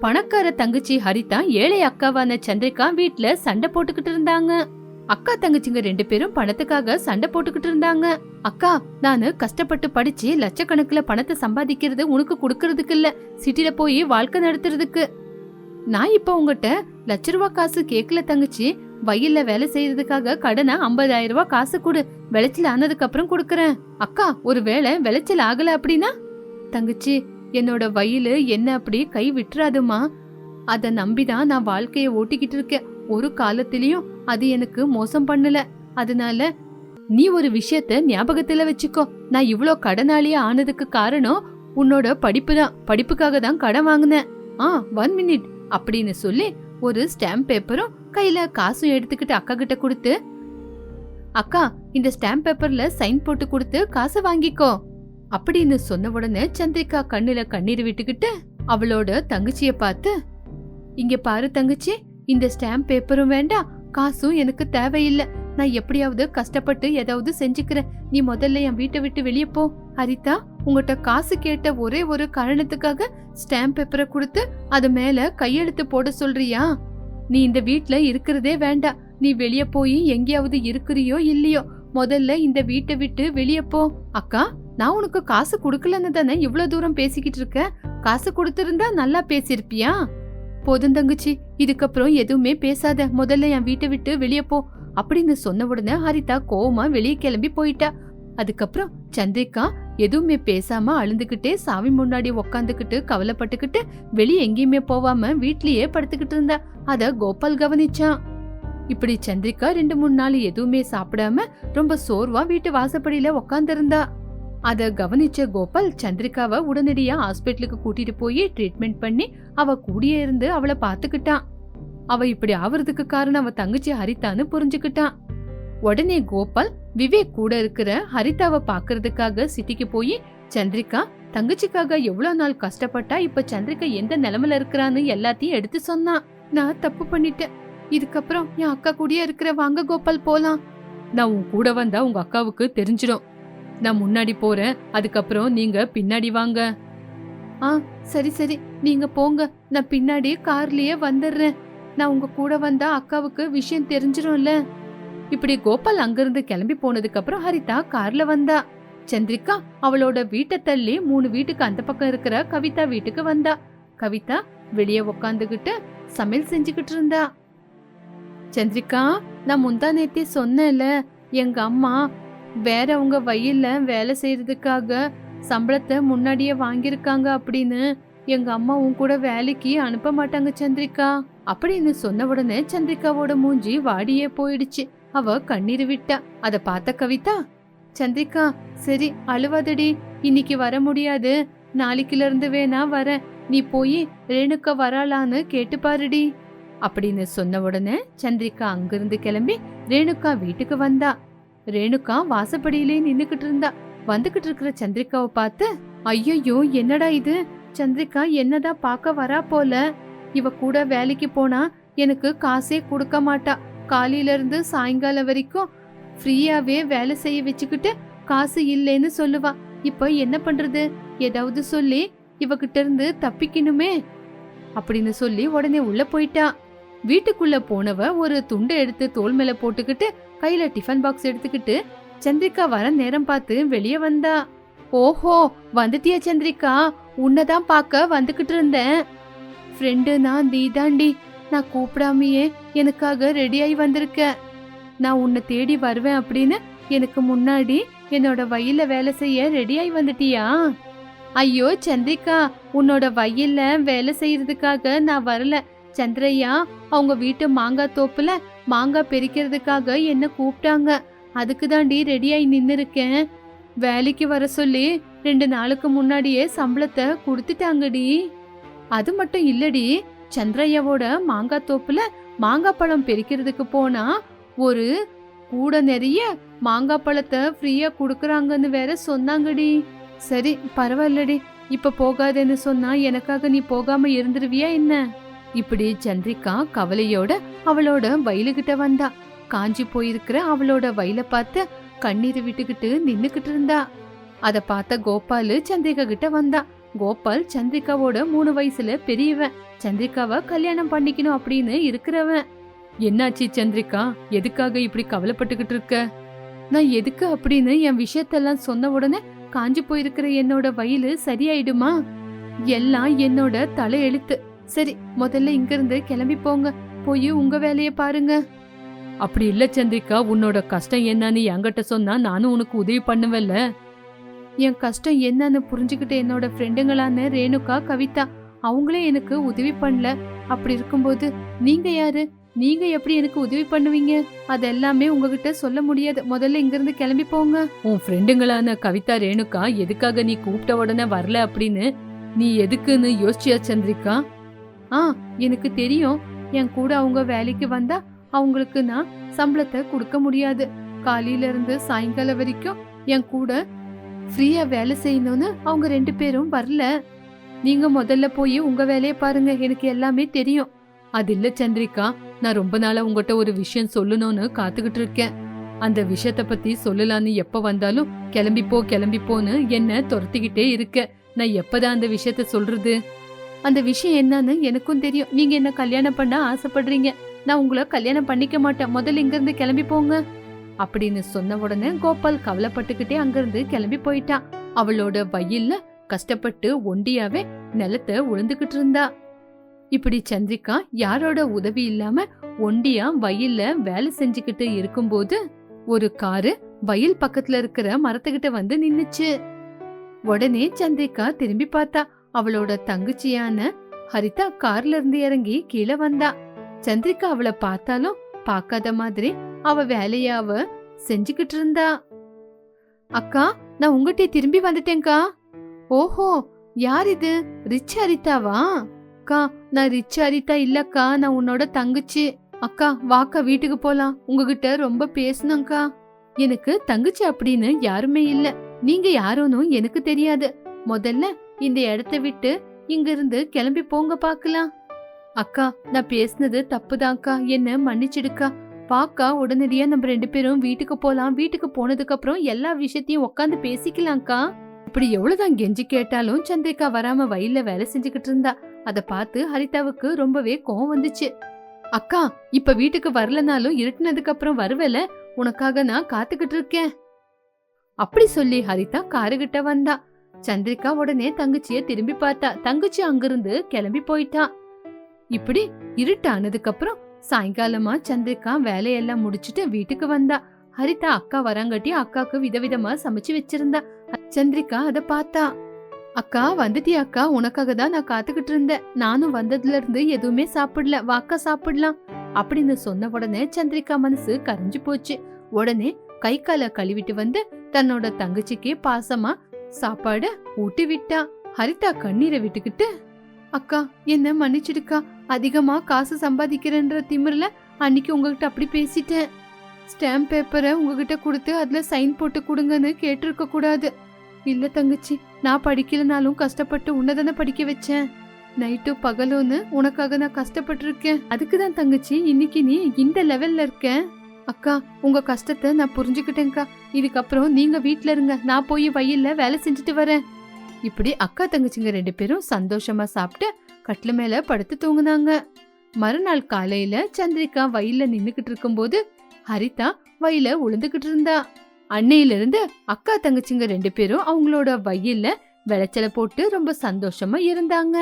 பணக்கார தங்கச்சி ஹரிதா ஏழை அக்காவான சந்திரிகா வீட்ல சண்டை போட்டுக்கிட்டு இருந்தாங்க. அக்கா தங்கச்சிங்க ரெண்டு பேரும் பணத்துக்காக சண்டை போட்டுக்கிட்டு இருந்தாங்க. அக்கா நானு கஷ்டப்பட்டு படிச்சு லட்சக்கணக்குல பணத்தை சம்பாதிக்கிறது உனக்கு கொடுக்கறதுக்கு இல்ல. சிட்டில போய் வாழ்க்கை நடத்துறதுக்கு. நான் இப்ப உங்ககிட்ட லட்ச ரூபா காசு கேக்கல தங்கச்சி. வயல்ல வேலை செய்யறதுக்காக கடனை ஐம்பதாயிரம் ரூபாய் காசு கொடு. விளைச்சல் ஆனதுக்கு அப்புறம் கொடுக்கறேன். அக்கா ஒரு வேளை விளைச்சல் ஆகல அப்படின்னா? தங்கச்சி என்னோட வயலு என்ன அப்படி கை விட்டுறாதுமா? அதை நம்பிதான் நான் வாழ்க்கையை ஓட்டிக்கிட்டு இருக்கேன். ஒரு காலத்திலயும் அது எனக்கு மோசம் பண்ணல. அதனால நீ ஒரு விஷயத்த ஞாபகத்துல வச்சுக்கோ. நான் இவ்வளோ கடனாளியா ஆனதுக்கு காரணம் உன்னோட படிப்பு தான் படிப்புக்காக தான் கடன் வாங்கினேன். ஆ ஒன் மினிட் அப்படின்னு சொல்லி ஒரு ஸ்டாம்ப் பேப்பரும் கையில காசும் எடுத்துக்கிட்டு அக்கா கிட்ட கொடுத்து அக்கா இந்த ஸ்டாம்ப் பேப்பர்ல சைன் போட்டு கொடுத்து காசை வாங்கிக்கோ. அப்படின்னு சொன்ன உடனே சந்திரிகா கண்ணுல கண்ணீர் விட்டுக்கிட்டு அவளோட தங்கச்சிய பார்த்து இங்க பாரு தங்கச்சி இந்த ஸ்டாம்ப் பேப்பரும் வேண்டாம் காசும் எனக்கு தேவையில்லை. நான் எப்படியாவது கஷ்டப்பட்டு ஏதாவது செஞ்சுக்கிறேன். நீ முதல்ல என் வீட்டை விட்டு வெளியே போ. ஹரிதா உங்கள்கிட்ட காசு கேட்ட ஒரே ஒரு காரணத்துக்காக ஸ்டாம்ப் பேப்பரை கொடுத்து அது மேல கையெழுத்து போட சொல்றியா? நீ இந்த வீட்ல இருக்கிறதே வேண்டாம். நீ வெளியே போய் எங்கேயாவது இருக்கிறியோ இல்லையோ முதல்ல இந்த வீட்டை விட்டு வெளியே போ. அக்கா நான் உனக்கு காசு கொடுக்கலன்னு தானே இவ்வளவு தூரம் பேசிக்கிட்டு இருக்க? காசு கொடுத்திருந்தா நல்லா பேசியிருப்பியா? போதும் தங்கச்சி இதுக்கப்புறம் எதுவுமே பேசாத. முதல்ல என் வீட்டை விட்டு வெளியே போ. அப்படின்னு சொன்ன உடனே ஹரிதா கோவமா வெளியே கிளம்பி போயிட்டா. அதுக்கப்புறம் சந்திரிகா எதுவுமே பேசாம அழுந்துகிட்டே சாமி முன்னாடி உக்காந்துக்கிட்டு கவலைப்பட்டுக்கிட்டு வெளியே எங்கேயுமே போவாம வீட்லயே படுத்துக்கிட்டு இருந்தா. அத கோபால் கவனிச்சான். இப்படி சந்திரிகா ரெண்டு மூணு நாள் எதுவுமே சாப்பிடாம ரொம்ப சோர்வா வீட்டு வாசப்படியில உக்காந்துருந்தா. அத கவனிச்ச கோபால் சந்திரிகாவை உடனடியா ஹாஸ்பிட்டலுக்கு கூட்டிட்டு போய் ட்ரீட்மெண்ட் பண்ணி அவ கூடியே இருந்து அவளை பாத்துக்கிட்டான் அவ இப்படி ஆவறதுக்கு காரணம் அவ தங்கச்சி ஹரிதான்னு புரிஞ்சுக்கிட்டான் உடனே கோபால் விவேக் கூட இருக்கிற ஹரிதாவை பாக்குறதுக்காக சிட்டிக்கு போய் சந்திரிகா தங்கச்சிக்காக எவ்வளவு நாள் கஷ்டப்பட்டா இப்ப சந்திரிகா எந்த நிலைமையில இருக்கிறான்னு எல்லாத்தையும் எடுத்து சொன்னான் நான் தப்பு பண்ணிட்டேன். இதுக்கப்புறம் என் அக்கா கூடயே இருக்கிற வாங்க கோபால் போலாம். நான் உன் கூட வந்தா உங்க அக்காவுக்கு தெரிஞ்சிடும். நான் முன்னாடி போறேன். அதுக்கப்புறம் நீங்க பின்னாடி வாங்க. ஆ சரி சரி. நீங்க போங்க. நான் பின்னாடி கார்லயே வந்துடுறேன். நான் உங்க கூட வந்தா அக்காவுக்கு விஷயம் தெரிஞ்சிரும்ல. இப்படி கோபால் அங்கிருந்து கிளம்பி போனதுக்கு அப்புறம் ஹரிதா கார்ல வந்தா. சந்திரிகா அவளோட வீட்டை தள்ளி மூணு வீட்டுக்கு அந்த பக்கம் இருக்கிற கவிதா வீட்டுக்கு வந்தா. கவிதா வெளியே உக்காந்துகிட்டு சமையல் செஞ்சுக்கிட்டு இருந்தா. சந்திரிகா நான் முந்தா நேத்தி சொன்னேன்ல எங்க அம்மா வேறவங்க வயலில் வேலை செய்கிறதுக்காக சம்பளத்தை முன்னாடியே வாங்கியிருக்காங்க அப்படின்னு எங்கள் அம்மாவும் கூட வேலைக்கு அனுப்ப மாட்டாங்க சந்திரிகா. அப்படின்னு சொன்ன உடனே சந்திரிகாவோட மூஞ்சி வாடியே போயிடுச்சு. அவ கண்ணீர் விட்டா. அதை பார்த்த கவிதா சந்திரிகா சரி அழுவாதடி. இன்னைக்கு வர முடியாது. நாளைக்குல இருந்து வேணா வரேன் நீ போய் ரேணுக்கா வராளான்னு கேட்டு பாருடி. அப்படின்னு சொன்ன உடனே சந்திரிகா அங்கிருந்து கிளம்பி ரேணுகா வீட்டுக்கு வந்தா. ரேணுகா வாசப்படியிலே நின்னுக்கிட்டு இருந்தா வந்துகிட்டு இருக்கிற சந்திரிகாவை பார்த்து ஐயோ என்னடா இது? சந்திரிகா என்னதான் பார்க்க வரா போல? இவ கூட வேலைக்கு போனா எனக்கு காசே கொடுக்க மாட்டா. காலையில இருந்து சாயங்காலம் வரைக்கும் ஃப்ரீயாவே வேலை செய்ய வச்சுக்கிட்டு காசு இல்லைன்னு சொல்லுவா. இப்ப என்ன பண்றது? ஏதாவது சொல்லி இவகிட்ட இருந்து தப்பிக்கணுமே? அப்படின்னு சொல்லி உடனே உள்ள போயிட்டா. வீட்டுக்குள்ள போனவ ஒரு துண்டை எடுத்து தோல் மேல போட்டுக்கிட்டு கையில டிஃபன் பாக்ஸ் எடுத்துக்கிட்டு சந்திரிகா வர நேரம் பார்த்து வெளியே வந்தா. ஓஹோ வந்துட்டியா சந்திரிகா உன்னதான் பார்க்க வந்துகிட்டு இருந்தேன். ஃப்ரெண்டு நான் தீதாண்டி நான் கூப்பிடாமையே எனக்காக ரெடியாகி வந்திருக்க. நான் உன்னை தேடி வருவேன் அப்படின்னு எனக்கு முன்னாடி என்னோட வயல்ல வேலை செய்ய ரெடியாகி வந்துட்டியா? ஐயோ சந்திரிகா உன்னோட வயல்ல வேலை செய்யறதுக்காக நான் வரல. சந்திரையா அவங்க வீட்டு மாங்காய் தோப்புல மாங்காய் பெரிக்கிறதுக்காக என்ன கூப்பிட்டாங்க. அதுக்கு தாண்டி ரெடியாகி நின்னு இருக்கேன் வேலைக்கு வர சொல்லி ரெண்டு நாளுக்கு முன்னாடியே சம்பளத்தை கொடுத்துட்டாங்கடி. அது மட்டும் இல்லடி சந்திரையாவோட மாங்காய் தோப்புல மாங்காய் பழம் பெரிக்கிறதுக்கு போனா ஒரு கூட நிறைய மாங்காய் பழத்தை ஃப்ரீயா கொடுக்குறாங்கன்னு வேற சொன்னாங்கடி. சரி பரவாயில்லடி இப்ப போகாதேன்னு சொன்னா எனக்காக நீ போகாம இருந்துருவியா என்ன? இப்படி சந்திரிகா கவலையோட அவளோட வயலுகிட்ட வந்தா. காஞ்சி போயிருக்கிற அவளோட வயல பார்த்து கண்ணீர் விட்டுக்கிட்டு நின்னுக்கிட்டு இருந்தா. அத பார்த்த கோபாலு சந்திரிகா கிட்ட வந்தா. கோபால் சந்திரிகாவோட மூணு வயசுல பெரியவன். சந்திரிகாவை கல்யாணம் பண்ணிக்கணும் அப்படின்னு இருக்கிறவன். என்னாச்சு சந்திரிகா எதுக்காக இப்படி கவலைப்பட்டுக்கிட்டு இருக்க? நான் எதுக்கு அப்படின்னு என் விஷயத்தெல்லாம் சொன்ன உடனே காஞ்சு போயிருக்கிற என்னோட வயலு சரியாயிடுமா? எல்லாம் என்னோட தலையெழுத்து. சரி முதல்ல இங்கிருந்து கிளம்பி போங்க. போய் உங்க வேலைய பாருங்க. அப்படி இல்ல சந்திரிகா உன்னோட கஷ்டம் என்னன்னு என்கிட்ட சொன்னா நானும் உனக்கு உதவி பண்ணுவேன்ல என் கஷ்டம் என்னன்னு புரிஞ்சுக்கிட்ட என்னோட ஃப்ரெண்டுங்களான ரேணுகா கவிதா அவங்களே எனக்கு உதவி பண்ணல. அப்படி இருக்கும்போது நீங்க யாரு? நீங்க எப்படி எனக்கு உதவி பண்ணுவீங்க? அது எல்லாமே உங்ககிட்ட சொல்ல முடியாது. முதல்ல இங்கிருந்து கிளம்பி போங்க. உன் ஃப்ரெண்டுங்களான கவிதா ரேணுகா எதுக்காக நீ கூப்பிட்ட உடனே வரல அப்படின்னு நீ எதுக்குன்னு யோசிச்சியா சந்திரிகா ஆ எனக்கு தெரியும். என் கூட அவங்க வேலைக்கு வந்தா அவங்களுக்கு நான் சம்பளத்தை கொடுக்க முடியாது. காலையில இருந்து சாயங்காலம் வரைக்கும் என் கூட ஃப்ரீயா வேலை செய்யணும்னு அவங்க ரெண்டு பேரும் வரல. நீங்க முதல்ல போய் உங்க வேலையை பாருங்க. எனக்கு எல்லாமே தெரியும். அது இல்ல சந்திரிகா. நான் ரொம்ப நாளா உங்ககிட்ட ஒரு விஷயம் சொல்லணும்னு காத்துக்கிட்டு இருக்கேன். அந்த விஷயத்த பத்தி சொல்லலான்னு எப்ப வந்தாலும் கிளம்பிப்போ கிளம்பிப்போன்னு என்ன துரத்திக்கிட்டே இருக்க. நான் எப்பதான் அந்த விஷயத்த சொல்றது? அந்த விஷயம் என்னன்னு எனக்கும் தெரியும். நீங்க என்ன கல்யாணம் பண்ண ஆசைப்படுறீங்க? நான் உங்களை கல்யாணம் பண்ணிக்க மாட்டேன். முதல்ல இங்கிருந்து கிளம்பி போங்க. அப்படின்னு சொன்ன உடனே கோபால் கவலைப்பட்டுக்கிட்டே அங்கிருந்து கிளம்பி போயிட்டான். அவளோட வயல்ல கஷ்டப்பட்டு ஒண்டியாவே நிலத்தை உழுந்துகிட்டு இருந்தா. இப்படி சந்திரிகா யாரோட உதவி இல்லாம ஒண்டியா வயல்ல வேலை செஞ்சுக்கிட்டு இருக்கும்போது ஒரு காரு வயல் பக்கத்துல இருக்கிற மரத்துக்கிட்ட வந்து நின்னுச்சு. உடனே சந்திரிகா திரும்பி பார்த்தா அவளோட தங்கச்சியான ஹரிதா கார்ல இருந்து இறங்கி கீழே வந்தா. சந்திரிகா அவளை பார்த்தாலும் பார்க்காத மாதிரி அவ வேலைய அவ செஞ்சுக்கிட்டு இருந்தா. அக்கா நான் உங்ககிட்ட திரும்பி வந்துட்டேன்க்கா. ஓஹோ யார் இது? ரிச் ஹரிதாவா? அக்கா நான் ரிச் ஹரிதா இல்லக்கா நான் உன்னோட தங்கச்சி. அக்கா வாக்கா வீட்டுக்கு போலாம். உங்ககிட்ட ரொம்ப பேசணும்க்கா. எனக்கு தங்கச்சி அப்படின்னு யாருமே இல்ல. நீங்க யாரோன்னு எனக்கு தெரியாது. முதல்ல இந்த இடத்த விட்டு இங்கிருந்து கிளம்பி போங்க பாக்கலாம் அக்கா நான் பேசுனது தப்புதான்க்கா. என்ன மன்னிச்சிடுக்கா. பாக்கா உடனடியா நம்ம ரெண்டு பேரும் வீட்டுக்கு போலாம். வீட்டுக்கு போனதுக்கு அப்புறம் எல்லா விஷயத்தையும் உட்காந்து பேசிக்கலாம்க்கா. இப்படி எவ்வளவுதான் கெஞ்சி கேட்டாலும் சந்திரிகா வராம வயல்ல வேலை செஞ்சுக்கிட்டு இருந்தா. அத பார்த்து ஹரிதாவுக்கு ரொம்பவே கோவம் வந்துச்சு. அக்கா இப்ப வீட்டுக்கு வரலனாலும் இருட்டினதுக்கு அப்புறம் வருவல. உனக்காக நான் காத்துக்கிட்டு இருக்கேன். அப்படி சொல்லி ஹரிதா காருகிட்ட வந்தா. சந்திரிகா உடனே தங்கச்சிய திரும்பி பார்த்தா. தங்கச்சி அங்கிருந்து கிளம்பி போயிட்டா. இப்படி இருட்டானதுக்கு அப்புறம் சாயங்காலமா சந்திரிகா வேலையெல்லாம் முடிச்சிட்டு வீட்டுக்கு வந்தா. ஹரிதா அக்கா வரங்காட்டி அக்காக்கு விதவிதமா சமைச்சு வச்சிருந்தா. சந்திரிகா அத பார்த்தா. அக்கா வந்துட்டியா அக்கா? உனக்காக தான் நான் காத்துக்கிட்டு இருந்தேன். நானும் வந்ததுல இருந்து எதுவுமே சாப்பிடல. வாக்கா சாப்பிடலாம். அப்படின்னு சொன்ன உடனே சந்திரிகா மனசு கரைஞ்சு போச்சு. உடனே கை காலை கழுவிட்டு வந்து தன்னோட தங்கச்சிக்கு பாசமா சாப்பாடு ஊட்டி விட்டா ஹரிதா கண்ணீரை விட்டுக்கிட்டு அக்கா என்ன மன்னிச்சிடுக்கா அதிகமா காசு சம்பாதிக்கிறேன்ற திமிரில் அன்னைக்கு உங்ககிட்ட அப்படி பேசிட்டேன். ஸ்டாம்ப் பேப்பரை உங்ககிட்ட கொடுத்து அதில் சைன் போட்டு கொடுங்கன்னு கேட்டிருக்க கூடாது. இல்லை தங்கச்சி நான் படிக்கலனாலும் கஷ்டப்பட்டு உன்னதானே படிக்க வச்சேன். நைட்டு பகலும்னு உனக்காக நான் கஷ்டப்பட்டிருக்கேன். அதுக்கு தான் தங்கச்சி இன்னைக்கு நீ இந்த லெவல்ல இருக்கேன். அக்கா உங்க கஷ்டத்தை நான் புரிஞ்சுக்கிட்டேன்க்கா. இதுக்கப்புறம் நீங்க வீட்ல இருங்க. நான் போய் வயல்ல வேலை செஞ்சுட்டு வரேன். இப்படி அக்கா தங்கச்சிங்க ரெண்டு பேரும் சந்தோஷமா சாப்பிட்டு கட்டில மேல படுத்து தூங்குனாங்க. மறுநாள் காலையில சந்திரிகா வயல்ல நின்னுக்கிட்டு இருக்கும்போது ஹரிதா வயல உளுந்துகிட்டு இருந்தா. அன்னையில இருந்து அக்கா தங்கச்சிங்க ரெண்டு பேரும் அவங்களோட வயல்ல விளைச்சல போட்டு ரொம்ப சந்தோஷமா இருந்தாங்க.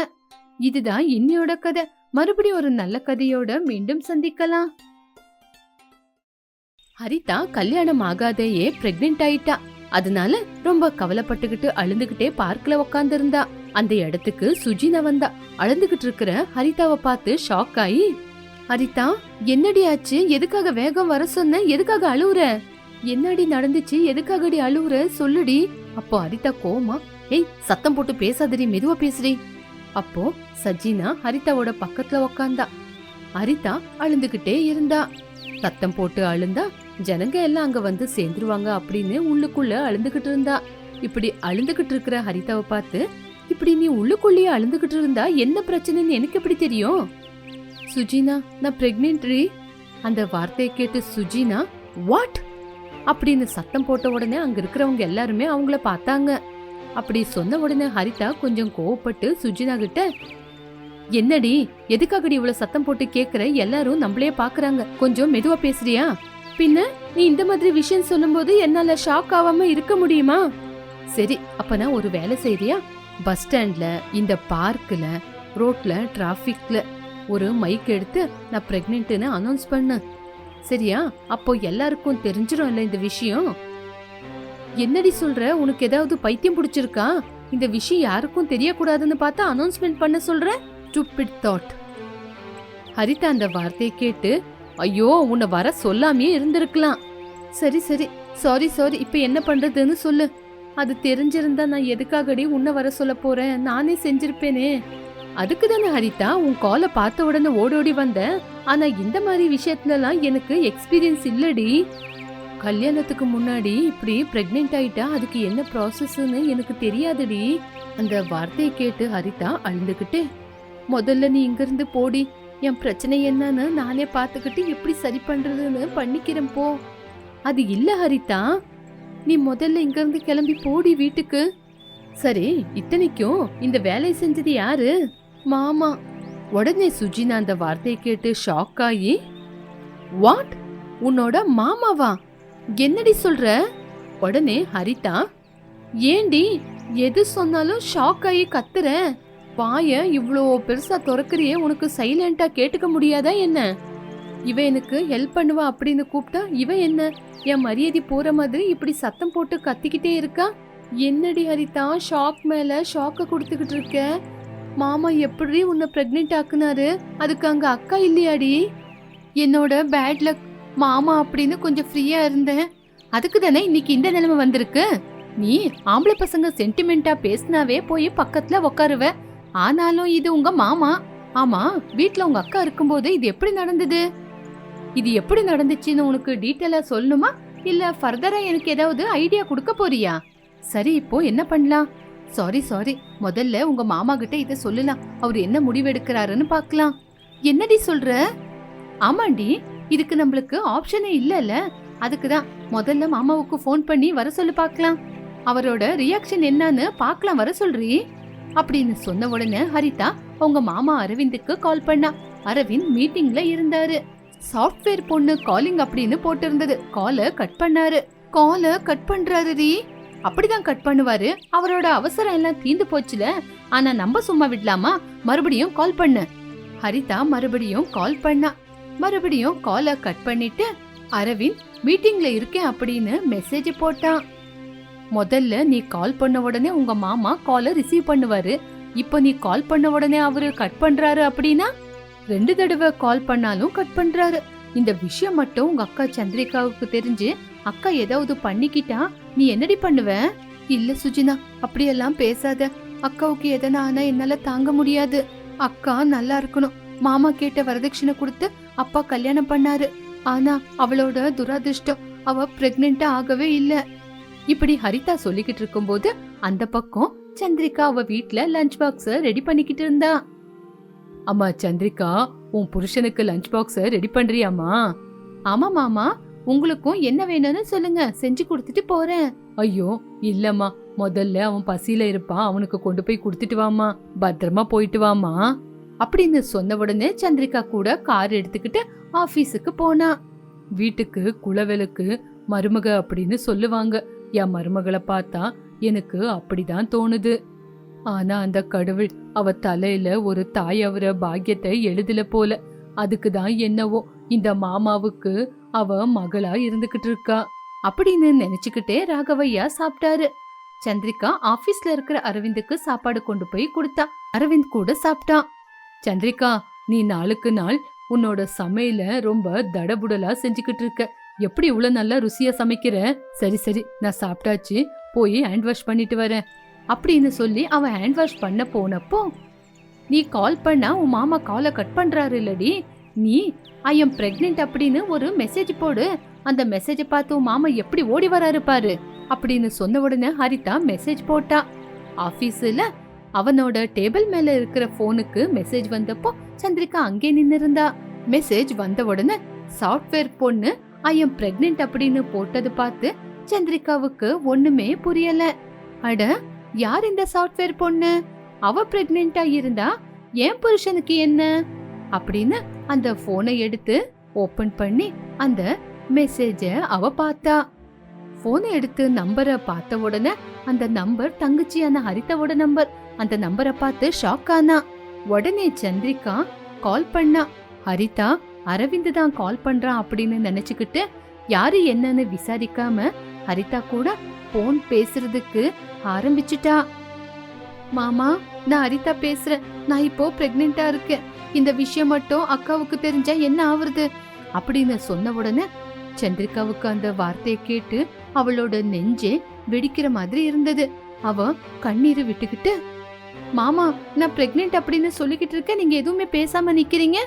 இதுதான் இன்னையோட கதை. மறுபடியும் ஒரு நல்ல கதையோட மீண்டும் சந்திக்கலாம். ஹரிதா கல்யாணம் ஆகாதையே பிரெக்னென்ட் ஆயிட்டா. அதனால ரொம்ப கவலைப்பட்டுக்கிட்டு அழுந்துகிட்டே பார்க்ல உக்காந்துருந்தா. அந்த இடத்துக்கு சுஜினா வந்தா. அழுந்துகிட்டு இருக்கிற ஹரிதாவை பார்த்து ஷாக் ஆகி ஹரிதா என்னடி ஆச்சு? எதுக்காக வேகம் வர சொன்ன? எதுக்காக அழுவுற? என்னடி நடந்துச்சு? எதுக்காகடி அழுவுற? சொல்லுடி. அப்போ ஹரிதா கோமா ஏய் சத்தம் போட்டு பேசாதடி மெதுவா பேசுடி. அப்போ சஜினா ஹரிதாவோட பக்கத்துல உக்காந்தா. ஹரிதா அழுந்துகிட்டே இருந்தா. சத்தம் போட்டு அழுந்தா ஜனங்க எல்லாம் அங்க வந்து சேர்ந்துருவாங்க அப்படின்னு உள்ளுக்குள்ள அழுந்துகிட்டு இருந்தா. இப்படி அழுந்துகிட்டு இருக்கிற ஹரிதாவை பார்த்து இப்படி நீ உள்ளுக்குள்ளேயே அழுந்துகிட்டு இருந்தா என்ன பிரச்சனைன்னு எனக்கு எப்படி தெரியும்? சுஜினா நான் பிரெக்னென்ட்ரி அந்த வார்த்தையை கேட்டு சுஜினா வாட் அப்படின்னு சத்தம் போட்ட உடனே அங்க இருக்கிறவங்க எல்லாருமே அவங்கள பார்த்தாங்க. அப்படி சொன்ன உடனே ஹரிதா கொஞ்சம் கோவப்பட்டு சுஜினா கிட்ட என்னடி எதுக்காகடி இவ்வளவு சத்தம் போட்டு கேக்குற? எல்லாரும் நம்மளே பாக்குறாங்க. கொஞ்சம் மெதுவா பேசுறியா? பின்ன நீ இந்த மாதிரி விஷயம் சொல்லும்போது என்னால ஷாக் ஆகாம இருக்க முடியுமா? சரி அப்ப நான் ஒரு வேலை செய்றியா? பஸ் ஸ்டாண்ட்ல இந்த பார்க்ல ரோட்ல டிராஃபிக்ல ஒரு மைக் எடுத்து நான் பிரெக்னென்ட்னு அனௌன்ஸ் பண்ணு சரியா? அப்போ எல்லாருக்கும் தெரிஞ்சிரும்ல இந்த விஷயம்? என்னடி சொல்ற? உனக்கு ஏதாவது பைத்தியம் பிடிச்சிருக்கா? இந்த விஷயம் யாருக்கும் தெரியக்கூடாதுன்னு பார்த்தா அனௌன்ஸ்மெண்ட் பண்ண சொல்ற? stupid தாட் ஹரிதா அந்த வார்த்தையை கேட்டு ஐயோ உன்னை வர சொல்லாமே இருந்திருக்கலாம். சரி சரி. சாரி சாரி இப்போ என்ன பண்றதுன்னு சொல்லு. அது தெரிஞ்சிருந்தா நான் எதுக்காகடி உன்னை வர சொல்ல போறேன்? நானே செஞ்சிருப்பேனே. அதுக்கு தானே ஹரிதா உன் காலை பார்த்த உடனே ஓடோடி வந்தேன் ஆனா இந்த மாதிரி விஷயத்துலலாம் எனக்கு எக்ஸ்பீரியன்ஸ் இல்லடி. கல்யாணத்துக்கு முன்னாடி இப்படி பிரெக்னென்ட் ஆயிட்டா அதுக்கு என்ன ப்ராசஸ்ன்னு எனக்கு தெரியாதுடி. அந்த வார்த்தையை கேட்டு ஹரிதா அழுந்துகிட்டு முதல்ல நீ இங்கிருந்து போடி. என் பிரச்சனை என்னன்னு நானே பார்த்துக்கிட்டு எப்படி சரி பண்றதுன்னு பண்ணிக்கிறேன் போ. அது இல்ல ஹரிதா. நீ முதல்ல இங்கேருந்து கிளம்பி போடி வீட்டுக்கு. சரி இத்தனைக்கும் இந்த வேலையை செஞ்சது யாரு? மாமா. உடனே சுஜினா அந்த வார்த்தையை கேட்டு ஷாக் ஆகி வாட் உன்னோட மாமாவா? என்னடி சொல்ற? உடனே ஹரிதா ஏண்டி எது சொன்னாலும் ஷாக் ஆகி கத்துற வாய இவ்வளோ பெருசா திறக்கறியே உனக்கு சைலண்டா கேட்டுக்க முடியாதா என்ன? இவ எனக்கு ஹெல்ப் பண்ணுவா அப்படின்னு கூப்பிட்டா இவ என்ன? என் மரியாதை போற மாதிரி இப்படி சத்தம் போட்டு கத்திக்கிட்டே இருக்கா? என்னடி ஹரிதா ஷாக் மேல ஷாக்க கொடுத்துக்கிட்டு இருக்க? மாமா எப்படி உன்னை பிரெக்னென்ட் ஆக்குனாரு? அதுக்கு அங்க அக்கா இல்லையாடி? என்னோட பேட் லக் மாமா அப்படின்னு கொஞ்சம் ஃப்ரீயா இருந்தேன். அதுக்கு தானே இன்னைக்கு இந்த நிலைமை வந்திருக்கு? நீ ஆம்பளை பசங்க சென்டிமெண்டா பேசினாவே போய் பக்கத்துல உக்காருவேன் ஆனாலும் இது உங்க மாமா. ஆமா வீட்ல உங்க அக்கா இருக்கும்போது இது எப்படி நடந்தது? இது எப்படி நடந்துச்சுன்னு உனக்கு டீட்டெயிலா சொல்லணுமா? இல்ல ஃபர்தரா எனக்கு ஏதாவது ஐடியா கொடுக்க போறியா? சரி இப்போ என்ன பண்ணலாம்? Sorry sorry. முதல்ல உங்க மாமா கிட்ட இதை சொல்லலாம். அவர் என்ன முடிவு எடுக்கிறாருன்னு பார்க்கலாம். என்னடி சொல்ற? ஆமாண்டி இதுக்கு நம்மளுக்கு ஆப்ஷனே இல்லைல்ல. அதுக்கு தான். முதல்ல மாமாவுக்கு ஃபோன் பண்ணி வர சொல்லு பார்க்கலாம். அவரோட ரியாக்ஷன் என்னன்னு பார்க்கலாம் வர சொல்றீ? அப்படின்னு சொன்ன உடனே ஹரிதா அவங்க மாமா அரவிந்துக்கு கால் பண்ணா. அரவிந்த் மீட்டிங்ல இருந்தாரு. சாஃப்ட்வேர் பொண்ணு காலிங் அப்படின்னு போட்டிருந்தது. காலை கட் பண்ணாரு. காலை கட் பண்றாரு ரீ அப்படிதான் கட் பண்ணுவாரு. அவரோட அவசரம் எல்லாம் தீந்து போச்சுல. ஆனா நம்ம சும்மா விடலாமா? மறுபடியும் கால் பண்ணு. ஹரிதா மறுபடியும் கால் பண்ணா. மறுபடியும் காலை கட் பண்ணிட்டு அரவிந்த் மீட்டிங்ல இருக்கேன் அப்படின்னு மெசேஜ் போட்டான். முதல்ல நீ கால் பண்ண உடனே உங்க மாமா காலை ரிசீவ் பண்ணுவாரு. இப்போ நீ கால் பண்ண உடனே அவரு கட் பண்றாரு அப்படின்னா ரெண்டு தடவை கால் பண்ணாலும் கட் பண்றாரு. இந்த விஷயம் மட்டும் உங்க அக்கா சந்திரிகாவுக்கு தெரிஞ்சு அக்கா ஏதாவது பண்ணிக்கிட்டா நீ என்னடி பண்ணுவ? இல்ல சுஜினா அப்படியெல்லாம் பேசாத. அக்காவுக்கு எதனா ஆனா என்னால தாங்க முடியாது. அக்கா நல்லா இருக்கணும். மாமா கேட்ட வரதட்சணை கொடுத்து அப்பா கல்யாணம் பண்ணாரு. ஆனா அவளோட துராதிர்ஷ்டம் அவ பிரெக்னெண்டா ஆகவே இல்ல. இப்படி ஹரிதா சொல்லிக்கிட்டு இருக்கும்போது அந்த பக்கம் சந்திரிகா அவ வீட்ல லஞ்ச் பாக்ஸ ரெடி பண்ணிக்கிட்டு இருந்தா. அம்மா சந்திரிகா உன் புருஷனுக்கு லஞ்ச் பாக்ஸ ரெடி பண்றியாமா ஆமா மாமா உங்களுக்கும் என்ன வேணும்னு சொல்லுங்க செஞ்சு கொடுத்துட்டு போறேன். ஐயோ இல்லம்மா முதல்ல அவன் பசியில இருப்பான் அவனுக்கு கொண்டு போய் கொடுத்துட்டு வாமா பத்திரமா போயிட்டு வாமா அப்படின்னு சொன்ன உடனே சந்திரிகா கூட கார் எடுத்துக்கிட்டு ஆபீஸுக்கு போனா. வீட்டுக்கு குளவெலுக்கு மருமக அப்படின்னு சொல்லுவாங்க. என் மருமகளை பார்த்தா எனக்கு அப்படிதான் தோணுது. ஆனா அந்த கடவுள் அவ தலையில ஒரு தாய் அவர பாக்கியத்தை எழுதல போல. அதுக்கு தான் என்னவோ இந்த மாமாவுக்கு அவ மகளா இருந்துகிட்டு இருக்கா. அப்படின்னு நினைச்சுக்கிட்டே ராகவையா சாப்பிட்டாரு. சந்திரிகா ஆபீஸ்ல இருக்கிற அரவிந்துக்கு சாப்பாடு கொண்டு போய் கொடுத்தா. அரவிந்த் கூட சாப்பிட்டான். சந்திரிகா நீ நாளுக்கு நாள் உன்னோட சமையல ரொம்ப தடபுடலா செஞ்சுக்கிட்டு இருக்க. எப்படி இவ்வளவு நல்லா ருசியா சமைக்கிற? சரி சரி நான் சாப்பிட்டாச்சு. போய் ஹேண்ட் வாஷ் பண்ணிட்டு வரேன். அப்படின்னு சொல்லி அவன் ஹேண்ட் வாஷ் பண்ண போனப்போ நீ கால் பண்ணா உன் மாமா காலை கட் பண்றாரு இல்லடி. நீ ஐ எம் பிரெக்னென்ட் அப்படின்னு ஒரு மெசேஜ் போடு. அந்த மெசேஜை பார்த்து உன் மாமா எப்படி ஓடி வராரு பாரு. அப்படின்னு சொன்ன உடனே ஹரிதா மெசேஜ் போட்டா. ஆபீஸ்ல அவனோட டேபிள் மேல இருக்கிற போனுக்கு மெசேஜ் வந்தப்போ சந்திரிகா அங்கே நின்னு இருந்தா மெசேஜ் வந்த உடனே சாஃப்ட்வேர் பொண்ணு ஐ எம் பிரெக்னென்ட் அப்படின்னு போட்டது பார்த்து சந்திரிகாவுக்கு ஒண்ணுமே புரியல. அட யார் இந்த சாஃப்ட்வேர் பொண்ணு? அவ பிரெக்னெண்டா இருந்தா என் புருஷனுக்கு என்ன? அப்படின்னு அந்த போனை எடுத்து ஓபன் பண்ணி அந்த மெசேஜ அவ பார்த்தா. போனை எடுத்து நம்பரை பார்த்த உடனே அந்த நம்பர் தங்கச்சியான ஹரிதாவோட நம்பர் அந்த நம்பரை பார்த்து ஷாக் ஆனா. உடனே சந்திரிகா கால் பண்ணா ஹரிதா அரவிந்த் தான் கால் பண்றான் அப்படின்னு நினைச்சுக்கிட்டு யாரு என்னன்னு விசாரிக்காம ஹரிதா கூட போன் பேசுறதுக்கு ஆரம்பிச்சிட்டா. மாமா நான் ஹரிதா பேசுறேன். நான் இப்போ பிரெக்னெண்டா இருக்கேன். இந்த விஷயம் மட்டும் அக்காவுக்கு தெரிஞ்சா என்ன ஆவறது? அப்படின்னு சொன்ன உடனே சந்திரிகாவுக்கு அந்த வார்த்தையை கேட்டு அவளோட நெஞ்சே வெடிக்கிற மாதிரி இருந்தது. அவ கண்ணீர் விட்டுக்கிட்டு மாமா நான் பிரெக்னென்ட் அப்படின்னு சொல்லிக்கிட்டு இருக்கேன். நீங்க எதுவுமே பேசாம நிக்கிறீங்க?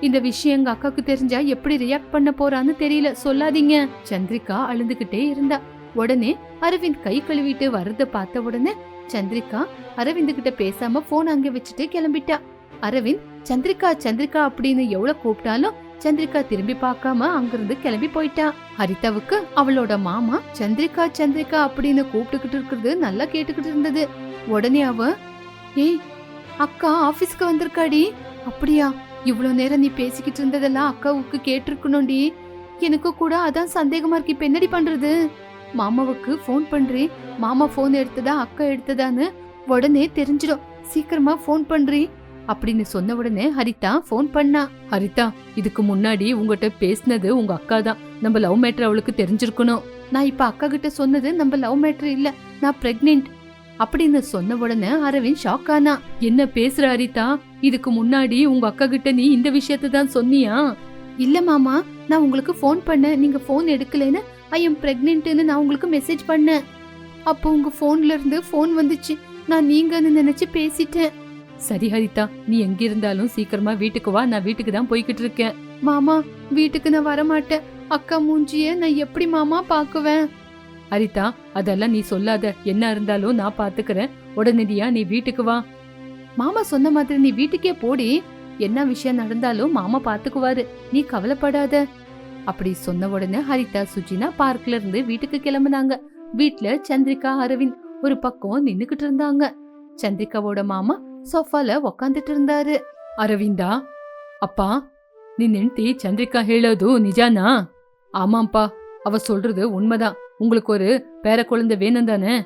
இந்த விஷயம் எங்க அக்காவுக்கு தெரிஞ்சா எப்படி ரியாக்ட் பண்ண போறான்னு தெரியல. சொல்லாதீங்க. சந்திரிகா அழுந்துகிட்டே இருந்தா. உடனே அரவிந்த் கை கழுவிட்டு வர்றத பார்த்த உடனே சந்திரிகா அரவிந்த் கிட்ட பேசாம போன் அங்க வச்சுட்டு கிளம்பிட்டா. அரவிந்த் சந்திரிகா சந்திரிகா அப்படின்னு எவ்வளவு கூப்பிட்டாலும் சந்திரிகா திரும்பி பார்க்காம அங்கிருந்து கிளம்பி போயிட்டா. ஹரிதாவுக்கு அவளோட மாமா சந்திரிகா சந்திரிகா அப்படின்னு கூப்பிட்டுக்கிட்டு இருக்கிறது நல்லா கேட்டுக்கிட்டு இருந்தது. உடனே அவ ஏய் அக்கா ஆபீஸ்க்கு வந்திருக்காடி. அப்படியா? இவ்வளோ நேரம் நீ பேசிக்கிட்டு இருந்ததெல்லாம் அக்காவுக்கு கேட்டிருக்கணும்டி. எனக்கு கூட அதான் சந்தேகமா இருக்கு. இப்ப என்னடி பண்றது? மாமாவுக்கு ஃபோன் பண்றி மாமா ஃபோன் எடுத்ததா அக்கா எடுத்ததான்னு உடனே தெரிஞ்சிடும். சீக்கிரமா ஃபோன் பண்றி அப்படின்னு சொன்ன உடனே ஹரிதா ஃபோன் பண்ணா. ஹரிதா இதுக்கு முன்னாடி உங்ககிட்ட பேசினது உங்க அக்கா தான். நம்ம லவ் மேட்டர் அவளுக்கு தெரிஞ்சிருக்கணும். நான் இப்ப அக்கா கிட்ட சொன்னது நம்ம லவ் மேட்டர் இல்ல. நான் பிரெக்னென்ட் அப்படின்னு சொன்ன உடனே அரவிந்த் ஷாக் ஆனா என்ன பேசுற ஹரிதா இதுக்கு முன்னாடி உங்க அக்கா கிட்ட நீ இந்த விஷயத்த தான் சொன்னியா? இல்ல மாமா நான் உங்களுக்கு ஃபோன் பண்ணேன். நீங்க ஃபோன் எடுக்கலைன்னு ஐ எம் பிரெக்னென்ட்னு நான் உங்களுக்கு மெசேஜ் பண்ணேன். அப்போ உங்க ஃபோன்ல இருந்து ஃபோன் வந்துச்சு. நான் நீங்கன்னு நினைச்சு பேசிட்டேன். சரி ஹரிதா நீ எங்க இருந்தாலும் சீக்கிரமா வீட்டுக்கு வா. நான் வீட்டுக்கு தான் போய்கிட்டு இருக்கேன். மாமா வீட்டுக்கு நான் வர மாட்டேன் அக்கா மூஞ்சிய நான் எப்படி மாமா பாக்குவேன்? ஹரிதா அதெல்லாம் நீ சொல்லாத என்ன இருந்தாலும் நான் பாத்துக்கிறேன் உடனடியா நீ வீட்டுக்கு வா மாமா சொன்ன மாதிரி நீ வீட்டுக்கே போடி என்ன விஷயம் நடந்தாலும் மாமா பாத்துக்குவாரு நீ கவலைப்படாத அப்படி சொன்ன உடனே ஹரிதா சுஜினா பார்க்ல இருந்து வீட்டுக்கு கிளம்புனாங்க வீட்ல சந்திரிகா அரவிந்த் ஒரு பக்கம் நின்னுகிட்டு இருந்தாங்க சந்திரிகாவோட மாமா ಸೋಫಾಲ ಒಕ್ಕಂದಿಟ್ಟು இருந்தாரு அரவிந்தா அப்பா ನಿನ್ ಹೆಂಡತಿ ಚಂದ್ರಿಕಾ ಹೇಳೋದು ನಿಜಾನಾ ஆமாம்ப்பா அவ சொல்றது உண்மைதான் உங்களுக்கு ஒரு பேர குழந்தை வேணும் தானே?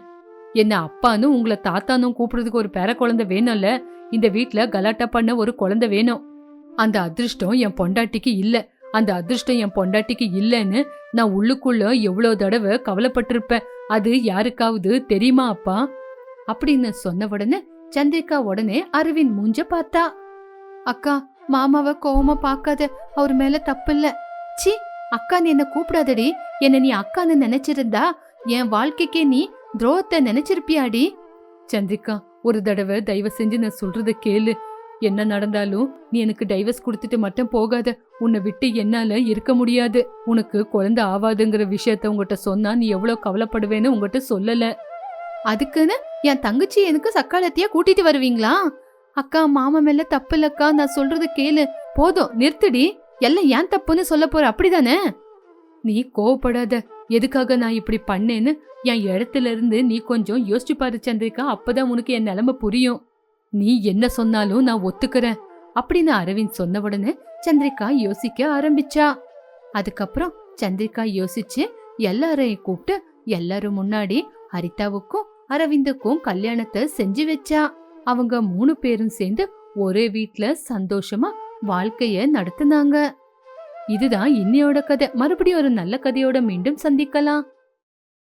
என்ன அப்பான்னு உங்களை தாத்தானும் கூப்பிடுறதுக்கு ஒரு பேர குழந்தை வேணும்ல? இந்த வீட்ல கலாட்டா பண்ண ஒரு குழந்தை வேணும். அந்த அதிர்ஷ்டம் என் பொண்டாட்டிக்கு இல்ல. அந்த அதிர்ஷ்டம் என் பொண்டாட்டிக்கு இல்லைன்னு நான் உள்ளுக்குள்ள எவ்வளோ தடவை கவலைப்பட்டிருப்பேன். அது யாருக்காவது தெரியுமா அப்பா? அப்படின்னு சொன்ன உடனே சந்திரிகா உடனே அரவிந்த் மூஞ்ச பார்த்தா. அக்கா மாமாவை கோவமா பார்க்காத. அவர் மேல தப்பு இல்ல சி அக்கா நீ என்ன கூப்பிடாதடி. என்ன நீ அக்கான்னு நினைச்சிருந்தா என் வாழ்க்கைக்கே நீ துரோகத்தை நினைச்சிருப்பியாடி? சந்திரிகா ஒரு தடவை தயவு செஞ்சு நான் சொல்றத கேளு. என்ன நடந்தாலும் நீ எனக்கு டைவர்ஸ் கொடுத்துட்டு மட்டும் போகாத. உன்னை விட்டு என்னால இருக்க முடியாது. உனக்கு குழந்தை ஆவாதுங்கிற விஷயத்த உங்ககிட்ட சொன்னா நீ எவ்வளவு கவலைப்படுவேன்னு உங்ககிட்ட சொல்லல. அதுக்குன்னு என் தங்கச்சி எனக்கு சக்காலத்தையா கூட்டிட்டு வருவீங்களா? அக்கா மாமா மேல தப்பு இல்லக்கா நான் சொல்றது கேளு. போதும் நிறுத்துடி. எல்லாம் ஏன் தப்புன்னு சொல்ல போற? அப்படிதானே? நீ கோவப்படாத. எதுக்காக நான் இப்படி பண்ணேன்னு? என் இடத்துல இருந்து நீ கொஞ்சம் யோசிச்சு பாரு சந்திரிகா. அப்பதான் உனக்கு என் நிலைமை புரியும். நீ என்ன சொன்னாலும் நான் ஒத்துக்கிறேன். அப்படின்னு அரவிந்த் சொன்ன உடனே சந்திரிகா யோசிக்க ஆரம்பிச்சா. அதுக்கப்புறம் சந்திரிகா யோசிச்சு எல்லாரையும் கூப்பிட்டு எல்லாரும் முன்னாடி ஹரிதாவுக்கும் அரவிந்துக்கும் கல்யாணத்தை செஞ்சு வச்சா. அவங்க மூணு பேரும் சேர்ந்து ஒரே வீட்ல சந்தோஷமா வாழ்க்கைய நடத்துனாங்க. இதுதான் இன்னையோட கதை. மறுபடியும் ஒரு நல்ல கதையோட மீண்டும் சந்திக்கலாம்.